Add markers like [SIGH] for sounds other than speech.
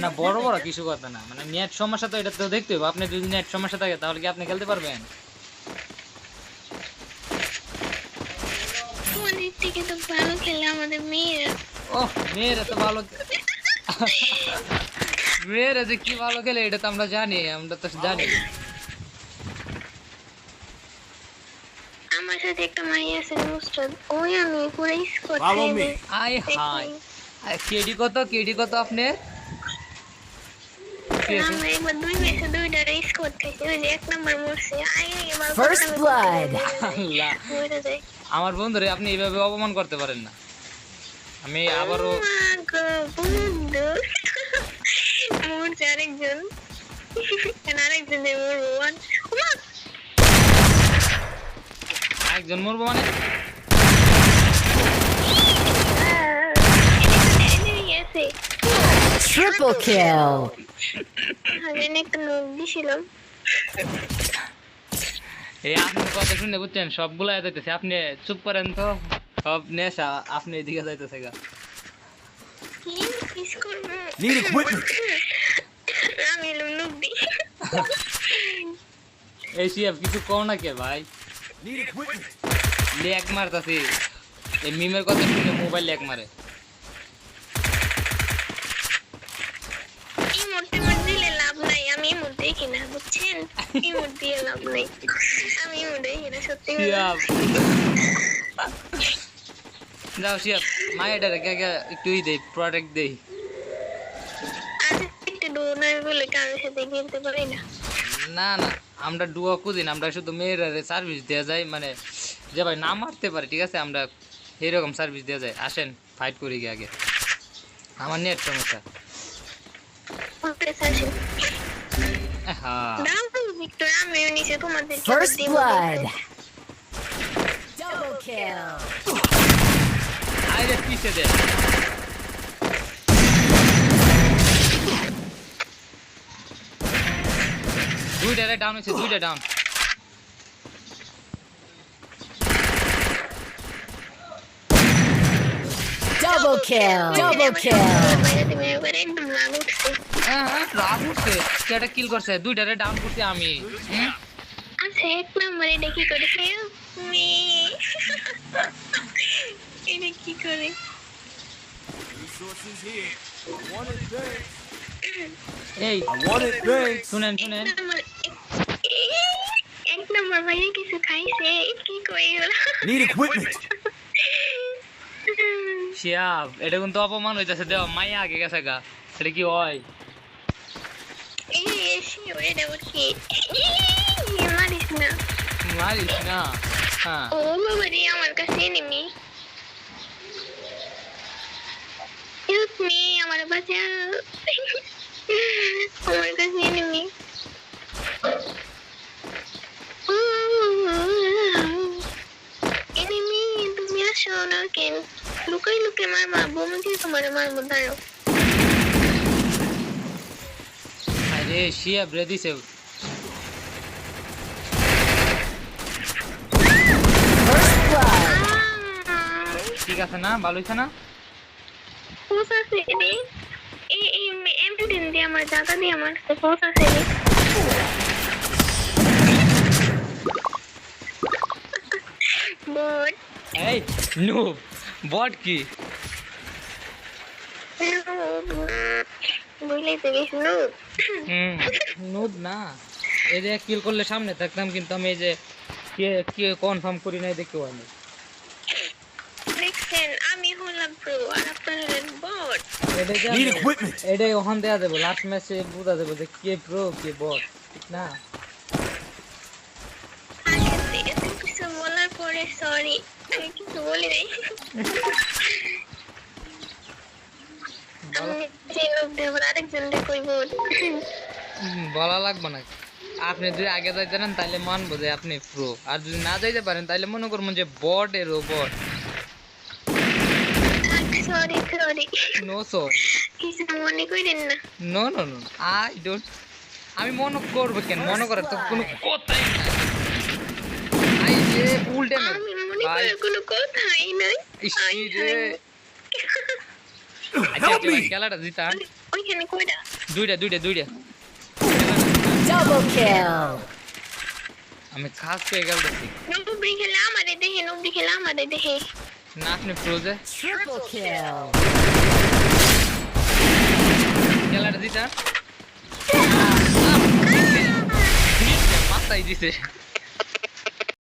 না [LAUGHS] বড় বড় কিছু কথা না। মানে নেট সমস্যা তো এটা তো দেখতে হবে। আপনি যদি নেট সমস্যা থাকে তাহলে কি আপনি খেলতে পারবেন? থেকে তো ভালো খেলে আমাদের মেয়েরা। ও মেয়েরা তো ভালো [LAUGHS] মেয়েরা যে কি ভালো খেলে এটা তো আমরা জানি আমরা তো জানি। আমার সাথে একটা মাই আছে নুসরাত ওই আমি পুরো স্কোর আই হাই কেডি কত? কেডি কত আপনি? কি আছে? আমরা বন্ধুরে আপনি এইভাবে অপমান করতে পারেন না। আমি আবারও আরেকজন। আরেকজন মরবো মানে আহ, enemy আছে। Triple kill. আমি এনে একটা নোট দিছিলাম এই আপনার কথা শুনে বুঝছেন সবগুলা যাইতেছে। আপনি চুপ করেন তো। সব নেশা আপনি এদিকে যাইতেছে গা। Need equipment. আমি এই সিএফ কিছু কও না কে ভাই? Need equipment. লেগ মারতাছি। এই মিমের কথা শুনে মোবাইল লেগ মারে। এই বুঝছেন? এই দিয়ে লাভ নাই। আমি এই মুহূর্তে সত্যি যাও সিয়াব মায়ের কে কে একটু দেই প্রোডাক্ট দেই। একটু ডোনার বলে কারোর সাথে খেলতে পারি না। না না আমরা ডুয়া কুদিন আমরা শুধু মেয়েরা সার্ভিস দেওয়া যায় মানে যে ভাই না মারতে পারে ঠিক আছে আমরা এরকম সার্ভিস দেওয়া যায়। আসেন ফাইট করি গিয়ে আগে। আমার নেট সমস্যা। First blood. Double kill. আরে পিছে দে দুইটা রে ডাউন হয়েছে দুইটা down Double kill. Double kill. হ্যাঁ হ্যাঁ কেটা কিল করছে দুইটা রে ডাউন করতে আমি? আচ্ছা এক নম্বরে কি করে আমি এটা কি করে. এই. শুনেন শুনেন এক নম্বর ভাইয়া কিছু খাইছে কি করে Need equipment. শিয়াব এটা কিন্তু অপমান হইতেছে, দেও, মাইয়া আগে গেছে গা, এটা কি হয়? মারিস আমার কাছে এনিমি হেল্প মি আমার বাঁচা আমার কাছে এনিমি এনিমি তুমি আসো না কেন? লুকাই লুকে মারবা বোম দিয়ে তোমার মারবো দাঁড়াও আরে রে দিছে First ঠিক আছে না ভালো হইছে না ফোর্স আছে রে এই এই এমপিডিন দিয়ে আমার দাদা দিয়ে আমার ফোর্স আছে রে বট এই নো বট কি? গেছ নো। না এদের কিল করলে সামনে থাকতাম কিন্তু আমি এই যে কে কে কনফার্ম করি নাই দেখতে পাইনি। আমি হলাম প্রো আর আপনার হলেন বট। এটা এটাই ওখান দেয়া দেবো লাস্ট ম্যাচে বোঝা দেবো যে কে প্রো কে বট ঠিক না? সরি [LAUGHS] আমি কিছু বলি নাই বলা লাগবে না। আপনি যদি আগে যাইতে পারেন তাহলে মানবো যে আপনি প্রো আর যদি না যাইতে পারেন তাহলে মনে করব যে বট এর বট সরি সরি নো সরি কিছু মনে করেন না। No no no I don't আমি মনে করব কেন? মনে করার তো কোনো কথাই নাই। আই যে উল্টে না আমি মনে করার কোনো কথাই নাই। ইস রে আচ্ছা ভাই! খেলাটা ওইখানে কইরা। দুইটা দুইটা দুইটা. আমি খাস পেয়ে গেলতেছি। নুবরি খেলে আমারে দেখে নুবরি খেলে আমারে দেখে না আপনি প্রোজে Triple kill. খেলাটা জিতান মাথায় দিছে।